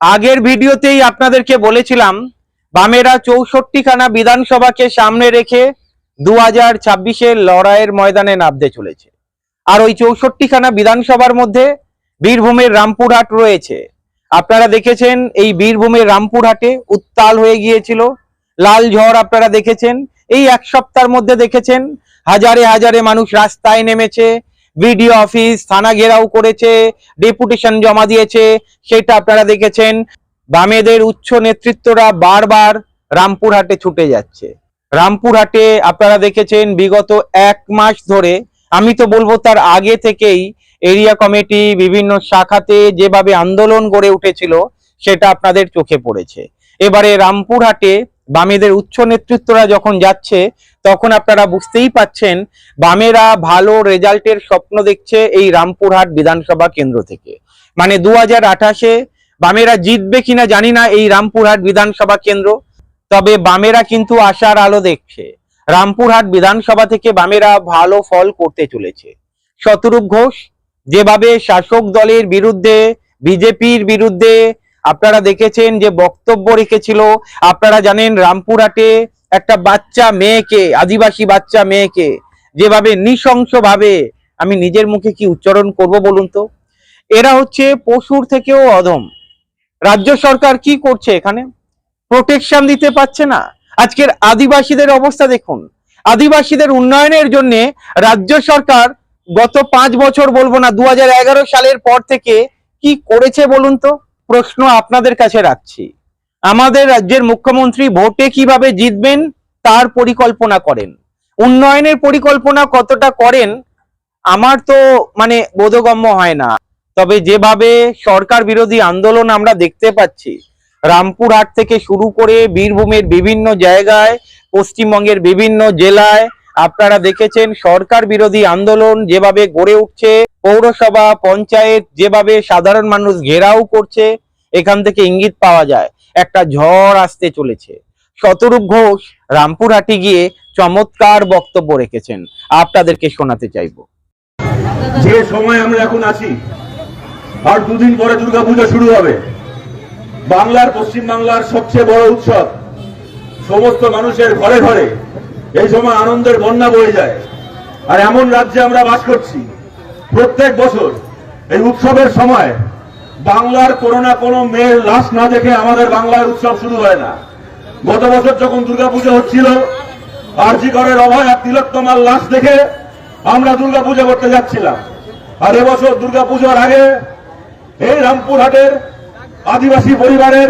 আগের ভিডিওতেই আপনাদেরকে বলেছিলাম, বামেরা চৌষট্টি খানা বিধানসভাকে সামনে রেখে দু হাজার ছাব্বিশের লড়াইয়ের ময়দানে নামতে চলেছে। আর ওই চৌষট্টি খানা বিধানসভার মধ্যে বীরভূমের রামপুরহাট রয়েছে। আপনারা দেখেছেন, এই বীরভূমের রামপুরহাটে উত্তাল হয়ে গিয়েছিল। লাল ঝড় আপনারা দেখেছেন। এই এক সপ্তাহের মধ্যে দেখেছেন, হাজারে হাজারে মানুষ রাস্তায় নেমেছে। বিডিও অফিস থানা ঘেরাও করেছে ডেপুটেশন জমা দিয়েছে, সেটা আপনারা দেখেছেন। বামেদের উচ্চ নেতৃত্বরা বারবার রামপুরহাটে ছুটে যাচ্ছে। রামপুরহাটে আপনারা দেখেছেন, বিগত এক মাস ধরে, আমি তো বলব তার আগে থেকেই এরিয়া কমিটি বিভিন্ন শাখাতে যেভাবে আন্দোলন গড়ে উঠেছিল, সেটা আপনাদের চোখে পড়েছে। এবারে রামপুরহাটে বামেদের উচ্চ নেতৃত্বরা যখন যাচ্ছে তখন আপনারা বুঝতেই পাচ্ছেন, বামেরা ভালো রেজাল্টের স্বপ্ন দেখছে এই রামপুরহাট বিধানসভা কেন্দ্র থেকে। মানে দু হাজার আঠাশে বামেরা জিতবে কিনা জানি না এই রামপুরহাট বিধানসভা কেন্দ্র, তবে বামেরা কিন্তু আশার আলো দেখছে। রামপুরহাট বিধানসভা থেকে বামেরা ভালো ফল করতে চলেছে। শতরূপ ঘোষ, যেভাবে শাসক দলের বিরুদ্ধে, বিজেপির বিরুদ্ধে আপনারা দেখেছেন যে বক্তব্য রেখেছিল, আপনারা জানেন রামপুরহাটে একটা বাচ্চা মেয়েকে, আদিবাসী বাচ্চা মেয়েকে যেভাবে নৃশংসভাবে আমি নিজের মুখে কি উচ্চারণ করব বলুন তো? এরা হচ্ছে পশুর থেকেও অধম। রাজ্য সরকার কি করছে এখানে? প্রোটেকশন দিতে পারছে না। আজকের আদিবাসীদের অবস্থা দেখুন। আদিবাসীদের উন্নয়নের জন্য রাজ্য সরকার গত পাঁচ বছর বলব না দু হাজার এগারো সালের পর থেকে কি করেছে বলুন তো? প্রশ্ন আপনাদের কাছে রাখছি। আমাদের রাজ্যের মুখ্যমন্ত্রী ভোটে কীভাবে জিতবেন তার পরিকল্পনা করেন। উন্নয়নের পরিকল্পনা কতটা করেন, আমার তো মানে বোধগম্য হয় না। তবে যেভাবে সরকার বিরোধী আন্দোলন আমরা দেখতে পাচ্ছি, রামপুরহাট থেকে শুরু করে বীরভূমের বিভিন্ন জায়গায়, পশ্চিমবঙ্গের বিভিন্ন জেলায়, আপনারা দেখেছেন সরকার বিরোধী আন্দোলন যেভাবে গড়ে উঠছে, পৌরসভা, পঞ্চায়েত যেভাবে সাধারণ মানুষ ঘেরাও করছে এখান থেকে ইঙ্গিত পাওয়া যায়, একটা ঝড় আসতে চলেছে। শতরূপ ঘোষ রামপুরহাটে গিয়ে চমৎকার বক্তব্য রেখেছেন। আপনাদেরকে শোনাতে চাইব। যে সময় আমরা এখন আছি, আর দুদিন পরে দুর্গাপূজা শুরু হবে। বাংলার পশ্চিম বাংলার সবচেয়ে বড় উৎসব, সমস্ত মানুষের ঘরে ঘরে এই সময় আনন্দের বন্যা বয়ে যায়। আর এমন রাজ্যে আমরা বাস করছি, প্রত্যেক বছর এই উৎসবের সময় বাংলার কোনো না কোনো মেয়ের লাশ না দেখে আমাদের বাংলার উৎসব শুরু হয় না। গত বছর যখন দুর্গাপূজা হচ্ছিল, আরজি করের অভয় আর তিলোত্তমার লাশ দেখে আমরা দুর্গাপূজা করতে যাচ্ছিলাম। আর এবছর দুর্গাপূজার আগে এই রামপুরহাটের আদিবাসী পরিবারের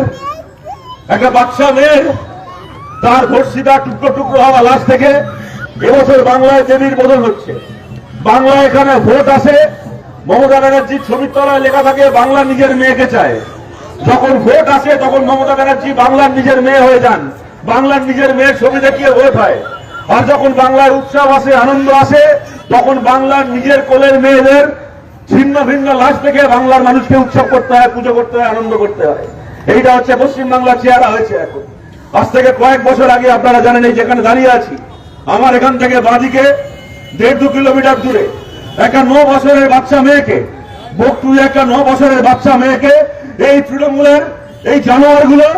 একটা বাচ্চা মেয়ের তার ধর্ষিতা টুকরো টুকরো হওয়া লাশ থেকে এবছর বাংলায় দেবীর বদল হচ্ছে। বাংলা এখানে ভোট আসে মমতা ব্যানার্জির ছবির তলায় লেখা থাকে, বাংলা নিজের মেয়েকে চায়। যখন ভোট আসে, তখন মমতা ব্যানার্জি বাংলার নিজের মেয়ে হয়ে যান। বাংলার নিজের মেয়ের ছবি দেখিয়ে ভোট হয়। আর যখন বাংলার উৎসব আসে, আনন্দ আসে, তখন বাংলার নিজের কোলের মেয়েদের ছিন্ন ভিন্ন লাশ দেখে বাংলার মানুষকে উৎসব করতে হয়, পুজো করতে হয়, আনন্দ করতে হয়। এইটা হচ্ছে পশ্চিম বাংলার চেহারা হয়েছে এখন। আজ থেকে কয়েক বছর আগে আপনারা জানেন এই যেখানে দাঁড়িয়ে আছি। আমার এখান থেকে বাঁদিকে দেড় দু কিলোমিটার দূরে। একটা ন বছরের বাচ্চা মেয়েকে বকটুই একটা ন বছরের বাচ্চা মেয়েকে এই তৃণমূলের এই জানোয়ারগুলো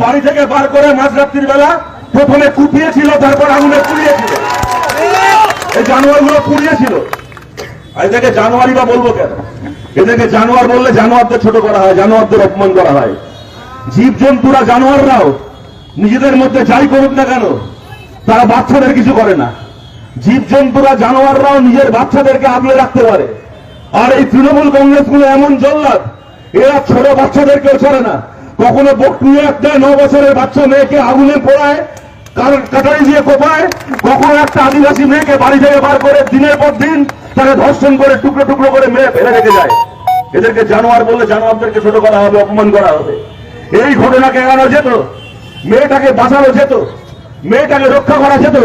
বাড়ি থেকে বার করে মাঝরাত্রির বেলা প্রথমে কুপিয়েছিল, তারপর আগুনে পুড়িয়েছিল। এই জানোয়ারগুলো পুড়িয়েছিল। আর এটাকে জানোয়ারি বা বলব কেন? এটাকে জানোয়ার বললে জানোয়ারদের ছোট করা হয়, জানোয়ারদের অপমান করা হয়। জীব জন্তুরা জানোয়াররাও নিজেদের মধ্যে যাই করুক না কেন, তারা বাচ্চাদের কিছু করে না। জীব জন্তুরা জানোয়াররাও নিজের বাচ্চাদেরকে আগলে রাখতে পারে। আর এই তৃণমূল কংগ্রেসগুলো এমন জল্লাদ, এরা ছোট বাচ্চাদেরকেও ছাড়ে না। কখনো একটা ন বছরের বাচ্চা মেয়েকে আগুনে পোড়ায় কাটারি দিয়ে কোপায়। কখনো একটা আদিবাসী মেয়েকে বাড়ি থেকে বার করে দিনের পর দিন তাকে ধর্ষণ করে টুকরো টুকরো করে মেয়ে ফেলে রেখে যায়। এদেরকে জানোয়ার বললে জানোয়ারদেরকে ছোট করা হবে, অপমান করা হবে। এই ঘটনাকে এড়ানো যেত, মেয়েটাকে বাঁচানো যেত, মেয়েটাকে রক্ষা করা যেত।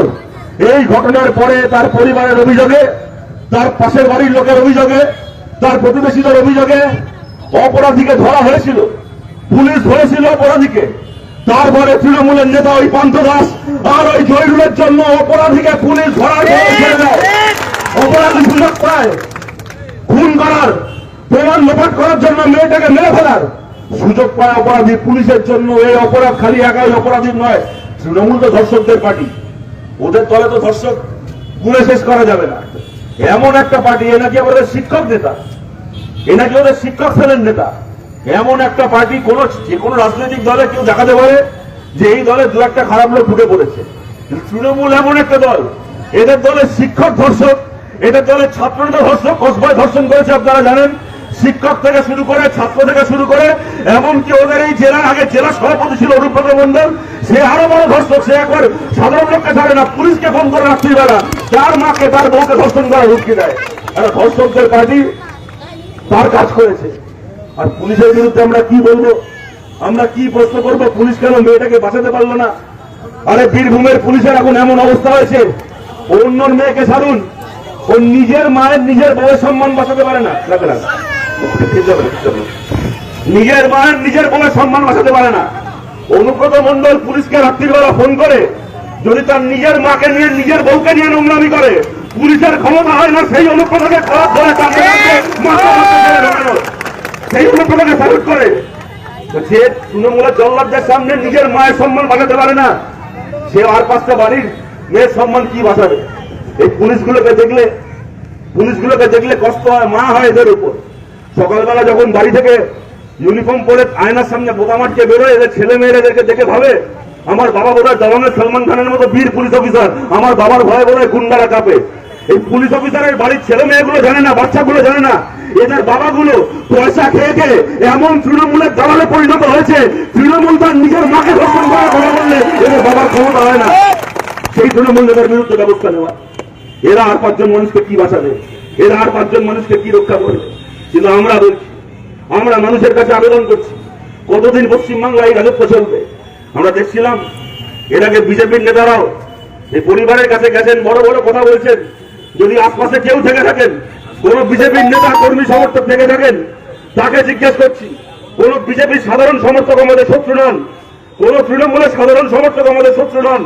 এই ঘটনার পরে তার পরিবারের অভিযোগে, তার পাশের বাড়ির লোকের অভিযোগে, তার প্রতিবেশীদের অভিযোগে অপরাধীকে ধরা হয়েছিল। পুলিশ ধরেছিল অপরাধীকে। তারপরে তৃণমূলের নেতা ওই পান্থ দাস আর ওই জয়রুলের জন্য অপরাধীকে পুলিশ ধরার অপরাধী সুযোগ পায়। খুন করার, প্রমাণ লোপাট করার জন্য মেয়েটাকে মেরে ফেলার সুযোগ পায় অপরাধী পুলিশের জন্য। এই অপরাধ খালি একাই অপরাধী নয়, তৃণমূল তো ধর্ষকদের পার্টি। ওদের তলে তো ধর্ষক গুলে শেষ করা যাবে না। এমন একটা পার্টি, এ নাকি আমাদের শিক্ষক নেতা, এ নাকি ওদের শিক্ষক সেলের নেতা। এমন একটা পার্টি কোন, যে কোনো রাজনৈতিক দলে কেউ দেখাতে পারে যে এই দলে দু একটা খারাপ লোক ঢুকে পড়েছে। তৃণমূল এমন একটা দল, এদের দলে শিক্ষক ধর্ষক, এদের দলে ছাত্ররা ধর্ষক, কসবায় ধর্ষণ করেছে আপনারা জানেন। শিক্ষক থেকে শুরু করে, ছাত্র থেকে শুরু করে, এমনকি ওদের এই জেলার আগে জেলা সভাপতি ছিল অনুব্রত মন্ডল সে আরও বড় ধর্ষক, সে একবার সাধারণ লোককে ছাড়ে না, পুলিশকে ফোন করে রাত্রিবেলা। তার মাকে, তার বউকে ধর্ষণ করা হুমকি দেয়। একটা ধর্ষকদের পার্টি তার কাজ করেছে। আর পুলিশের বিরুদ্ধে আমরা কি বলব? আমরা কি প্রশ্ন করব? পুলিশ কেন মেয়েটাকে বাঁচাতে পারল না? আরে বীরভূমের পুলিশের এখন এমন অবস্থা হয়েছে অন্য মেয়েকে ছাড়ুন। ও নিজের মায়ের, নিজের বউয়ের সম্মান বাঁচাতে পারে না। রাখে না। নিজের মায়ের নিজের বউয়ের সম্মান বাঁচাতে পারে না। অনুব্রত মন্ডল পুলিশকে রাত্রিবেলা ফোন করে, যদি তার নিজের মাকে নিয়ে নিজের বউকে নিয়ে নোংরামি করে, পুলিশের ক্ষমতা হয় না, সেই অনুব্রতকে খারাপ ঢোকানো। সেই অনুব্রতকে স্যালুট করে। যে তৃণমূলের জল্লাদদের সামনে নিজের মায়ের সম্মান বাঁচাতে পারে না। সে আর পাঁচটা বাড়ির মেয়ের সম্মান কি বাঁচাবে? এই পুলিশগুলোকে দেখলে পুলিশগুলোকে দেখলে কষ্ট হয়, মা হয় এদের উপর। সকালবেলা যখন বাড়ি থেকে ইউনিফর্ম পরে আয়নার সামনে বোকা মারকে বেরোয়, এদের ছেলে মেয়েরা দেখে ভাবে, আমার বাবা বোধহয় জওয়ানের সলমান খানের মতো বীর পুলিশ অফিসার। আমার বাবার ভয়ে বোধহয় গুন্ডারা কাঁপে। এই পুলিশ অফিসারের বাড়ির ছেলে মেয়েগুলো জানে না, বাচ্চাগুলো জানে না। এদের বাবাগুলো পয়সা খেয়ে খেয়ে এমন তৃণমূলের দালালে পরিণত হয়েছে, তৃণমূল তার নিজের মাকে ধর্ষণ করার কথা বললে এদের বাবার ক্ষমতা হয় না। সেই তৃণমূল নেতার বিরুদ্ধে ব্যবস্থা নেওয়া। এরা আর পাঁচজন মানুষকে কি বাঁচাবে? এরা আর পাঁচজন মানুষকে কি রক্ষা করবে? কিন্তু আমরা বলছি, আমরা মানুষের কাছে আবেদন করছি, কতদিন পশ্চিমবাংলা এই রাজত্ব চলবে? আমরা দেখছিলাম, এর আগে বিজেপির নেতারাও এই পরিবারের কাছে গেছেন, বড় বড় কথা বলছেন, যদি আশপাশে কেউ থেকে থাকেন, কোন বিজেপির নেতা কর্মী সমর্থক থেকে থাকেন, তাকে জিজ্ঞেস করছি, কোন বিজেপির সাধারণ সমর্থক আমাদের শত্রু নন, কোন তৃণমূলের সাধারণ সমর্থক আমাদের শত্রু নন,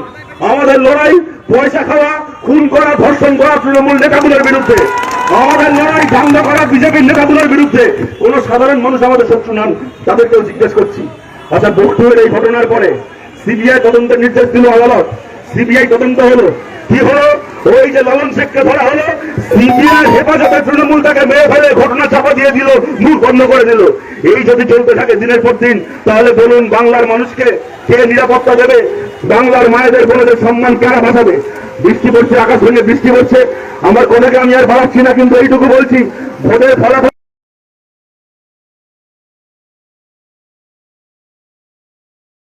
আমাদের লড়াই, পয়সা খাওয়া, খুন করা, ধর্ষণ করা তৃণমূল নেতাগুলোর বিরুদ্ধে। আমাদের লড়াই দাঙ্গা করা বিজেপির নেতাগুলোর বিরুদ্ধে কোন সাধারণ মানুষ আমাদের শত্রু নন, তাদেরকেও জিজ্ঞেস করছি। আচ্ছা বক্তব্যের এই ঘটনার পরে সিবিআই তদন্তের নির্দেশ দিল আদালত। সিবিআই তদন্ত হলো। কি হলো? ওই যে লালন শেখকে ধরা হলো, সিবিআই হেফাজতে তৃণমূল তাকে মেরে ফেলে, ঘটনা চাপা দিয়ে দিল মুখ বন্ধ করে দিল। এই যদি চলতে থাকে দিনের পর দিন, তাহলে বলুন বাংলার মানুষকে কে নিরাপত্তা দেবে? বাংলার মায়েদের বোনদের সম্মান কারা বাঁচাবে? বৃষ্টি পড়ছে, আকাশ ভেঙে বৃষ্টি পড়ছে। আমার কথাকে আমি আর বাড়াচ্ছি না, কিন্তু এইটুকু বলছি, ভোটের ফলাফল